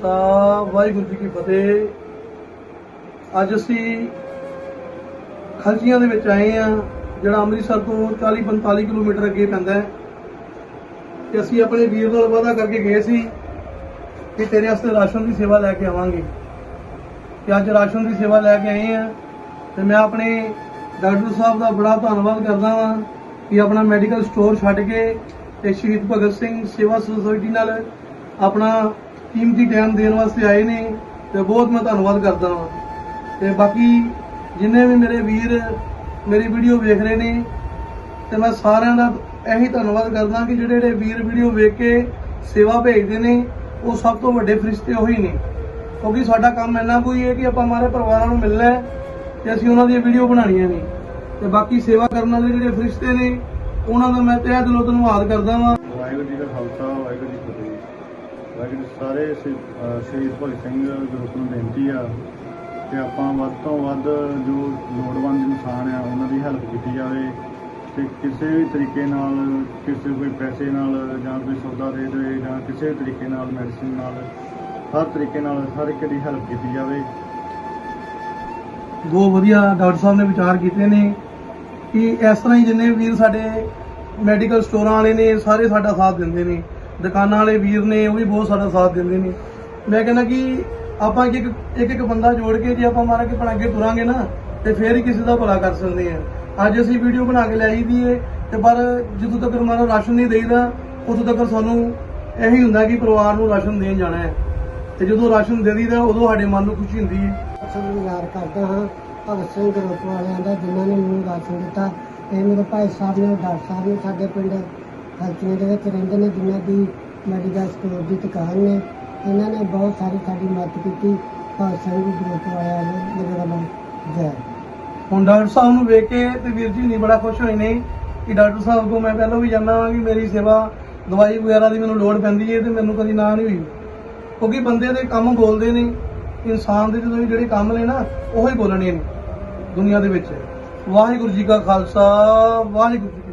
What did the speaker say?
ਸਾਹਿਬ ਵਾਹਿਗੁਰੂ ਜੀ ਕੀ ਫਤਿਹ। ਅੱਜ ਅਸੀਂ ਖਲਚੀਆਂ ਦੇ ਵਿੱਚ ਆਏ ਆ ਜਿਹੜਾ ਅੰਮ੍ਰਿਤਸਰ ਤੋਂ 40-45 ਕਿਲੋਮੀਟਰ ਅੱਗੇ ਪੈਂਦਾ ਹੈ। ਤੇ ਅਸੀਂ ਆਪਣੇ ਵੀਰ ਨਾਲ ਵਾਅਦਾ ਕਰਕੇ ਗਏ ਸੀ ਕਿ ਤੇਰੇ ਵਾਸਤੇ ਰਾਸ਼ਨ ਦੀ ਸੇਵਾ ਲੈ ਕੇ ਆਵਾਂਗੇ। ਤੇ ਅੱਜ ਰਾਸ਼ਨ ਦੀ ਸੇਵਾ ਲੈ ਕੇ ਆਏ ਆ ਤੇ ਮੈਂ ਆਪਣੇ ਡਾਕਟਰ ਸਾਹਿਬ ਦਾ ਬੜਾ ਧੰਨਵਾਦ ਕਰਦਾ ਹਾਂ ਕਿ ਆਪਣਾ ਮੈਡੀਕਲ ਸਟੋਰ ਛੱਡ ਕੇ ਤੇ ਸ਼ਹੀਦ ਭਗਤ ਸਿੰਘ ਸੇਵਾ ਸੁਸਾਇਟੀ ਨਾਲ ਆਪਣਾ ਕੀਮਤੀ ਟਾਈਮ ਦੇਣ ਵਾਸਤੇ ਆਏ ਨੇ ਤੇ ਬਹੁਤ ਮੈਂ ਧੰਨਵਾਦ ਕਰਦਾ ਹਾਂ ਤੇ ਬਾਕੀ ਜਿੰਨੇ ਵੀ ਮੇਰੇ ਵੀਰ ਮੇਰੀ ਵੀਡੀਓ ਵੇਖ ਰਹੇ ਨੇ, ਤੇ ਮੈਂ ਸਾਰਿਆਂ ਦਾ ਇਹੀ ਧੰਨਵਾਦ ਕਰਦਾ ਕਿ ਜਿਹੜੇ ਜਿਹੜੇ ਵੀਰ ਵੀਡੀਓ ਵੇਖ ਕੇ ਸੇਵਾ ਭੇਜਦੇ ਨੇ, ਉਹ ਸਭ ਤੋਂ ਵੱਡੇ ਫਰਿਸ਼ਤੇ ਉਹੀ ਨੇ। ਕਿਉਂਕਿ ਸਾਡਾ ਕੰਮ ਇੰਨਾ ਕੋਈ ਹੈ ਕਿ ਆਪਾਂ ਮਾਰੇ ਪਰਿਵਾਰਾਂ ਨੂੰ ਮਿਲਣਾ ਹੈ ਤੇ ਅਸੀਂ ਉਹਨਾਂ ਦੀਆਂ ਵੀਡੀਓ ਬਣਾਉਣੀਆਂ ਨੇ। ਤੇ ਬਾਕੀ ਸੇਵਾ ਕਰਨ ਵਾਲੇ ਜਿਹੜੇ ਫਰਿਸ਼ਤੇ ਨੇ, ਉਹਨਾਂ ਦਾ ਮੈਂ ਤਹਿ ਦਿਲੋਂ ਧੰਨਵਾਦ ਕਰਦਾ ਵਾਂ। ਵਾਹਿਗੁਰੂ ਜੀ ਦਾ ਖਾਲਸਾ, ਵਾਹਿਗੁਰੂ ਜੀ ਵਾਹਿਗੁਰੂ ਸਾਰੇ ਸ਼ਹੀਦ ਭਗਤ ਸਿੰਘ ਗਰੁੱਪ ਨੂੰ ਬੇਨਤੀ ਆ ਕਿ ਆਪਾਂ ਵੱਧ ਤੋਂ ਵੱਧ ਜੋ ਲੋੜਵੰਦ ਇਨਸਾਨ ਆ, ਉਹਨਾਂ ਦੀ ਹੈਲਪ ਕੀਤੀ ਜਾਵੇ ਤੇ ਕਿਸੇ ਵੀ ਤਰੀਕੇ ਨਾਲ, ਕਿਸੇ ਕੋਈ ਪੈਸੇ ਨਾਲ ਜਾਂ ਕੋਈ ਸੌਦਾ ਦੇ ਦੇ ਜਾਂ ਕਿਸੇ ਵੀ ਤਰੀਕੇ ਨਾਲ ਮੈਡੀਸਿਨ ਨਾਲ, ਹਰ ਤਰੀਕੇ ਨਾਲ ਹਰ ਇੱਕ ਦੀ ਹੈਲਪ ਕੀਤੀ ਜਾਵੇ। ਬਹੁਤ ਵਧੀਆ ਡਾਕਟਰ ਸਾਹਿਬ ਨੇ ਵਿਚਾਰ ਕੀਤੇ ਨੇ ਕਿ ਇਸ ਤਰ੍ਹਾਂ ਹੀ ਜਿੰਨੇ ਵੀਰ ਸਾਡੇ ਮੈਡੀਕਲ ਸਟੋਰਾਂ ਵਾਲੇ ਨੇ, ਸਾਰੇ ਸਾਡਾ ਸਾਥ ਦਿੰਦੇ ਨੇ। ਦੁਕਾਨਾਂ ਵਾਲੇ ਵੀਰ ਨੇ ਉਹ ਵੀ ਬਹੁਤ ਸਾਡਾ ਸਾਥ ਦਿੰਦੇ ਨੇ। ਮੈਂ ਕਹਿੰਦਾ ਕਿ ਆਪਾਂ ਇੱਕ ਇੱਕ ਇੱਕ ਬੰਦਾ ਜੋੜ ਕੇ ਜੇ ਆਪਾਂ ਮਾਰਾ ਕੇ ਬਣਾ ਕੇ ਤੁਰਾਂਗੇ ਨਾ, ਤੇ ਫੇਰ ਹੀ ਕਿਸੇ ਦਾ ਭਲਾ ਕਰ ਸਕਦੇ ਆ ਅੱਜ ਅਸੀਂ ਵੀਡੀਓ ਬਣਾ ਕੇ ਲਿਆਈ ਦੀ ਏ, ਤੇ ਪਰ ਜਦੋਂ ਤੱਕ ਮਾਰਾ ਰਾਸ਼ਨ ਨਹੀਂ ਦੇਈਦਾ, ਉਦੋਂ ਤੱਕ ਸਾਨੂੰ ਇਹੀ ਹੁੰਦਾ ਕਿ ਪਰਿਵਾਰ ਨੂੰ ਰਾਸ਼ਨ ਦੇਣ ਜਾਣਾ ਹੈ। ਤੇ ਜਦੋਂ ਰਾਸ਼ਨ ਦੇ ਦਈਦਾ, ਉਦੋਂ ਸਾਡੇ ਮਨ ਨੂੰ ਖੁਸ਼ੀ ਹੁੰਦੀ ਹੈ ਸਾਨੂੰ ਕਰਦਾ ਹਾਂ, ਭਗਤ ਸਿੰਘ ਗਰੁੱਪ ਵਾਲਿਆਂ ਦਾ, ਜਿਨ੍ਹਾਂ ਨੇ ਮੈਨੂੰ ਰਾਸ਼ਨ ਦਿੱਤਾ, ਤੇ ਮੇਰੇ ਭਾਈ ਸਾਹਿਬ ਨੇ, ਡਾਕਟਰ ਸਾਹਿਬ ਨੇ ਸਾਡੇ ਪਿੰਡ ਹਲਚੀਆਂ ਦੇ ਵਿੱਚ ਰਹਿੰਦੇ ਨੇ, ਜਿਨ੍ਹਾਂ ਦੀ ਮੈਡੀਕਲ ਸਟੋਰ ਦੀ ਦੁਕਾਨ ਨੇ। ਇਹਨਾਂ ਨੇ ਬਹੁਤ ਸਾਰੀ ਸਾਡੀ ਮਦਦ ਕੀਤੀ। ਭਗਤ ਸਿੰਘ ਗਰੁੱਪ ਵਾਲਿਆਂ ਨੇ ਮੇਰੇ ਜੈ। ਹੁਣ ਡਾਕਟਰ ਸਾਹਿਬ ਨੂੰ ਵੇਖ ਕੇ ਤੇ ਵੀਰ ਜੀ ਨਹੀਂ ਬੜਾ ਖੁਸ਼ ਹੋਏ ਨੇ ਕਿ ਡਾਕਟਰ ਸਾਹਿਬ ਕੋ ਮੈਂ ਪਹਿਲਾਂ ਵੀ ਜਾਣਦਾ ਵਾਂ ਕਿ ਮੇਰੀ ਸੇਵਾ, ਦਵਾਈ ਵਗੈਰਾ ਦੀ ਮੈਨੂੰ ਲੋੜ ਪੈਂਦੀ ਹੈ ਤੇ ਮੈਨੂੰ ਕਦੀ ਨਾ ਨਹੀਂ ਹੋਈ। ਕਿਉਂਕਿ ਬੰਦੇ ਦੇ ਕੰਮ ਬੋਲਦੇ ਨੇ, ਇਨਸਾਨ ਦੇ ਜਦੋਂ ਜਿਹੜੇ ਕੰਮ ਨੇ ਨਾ, ਉਹੀ ਬੋਲਣੇ ਨੇ ਦੁਨੀਆ ਦੇ ਵਿੱਚ। ਵਾਹਿਗੁਰੂ ਜੀ ਕਾ ਖਾਲਸਾ, ਵਾਹਿਗੁਰੂ ਜੀ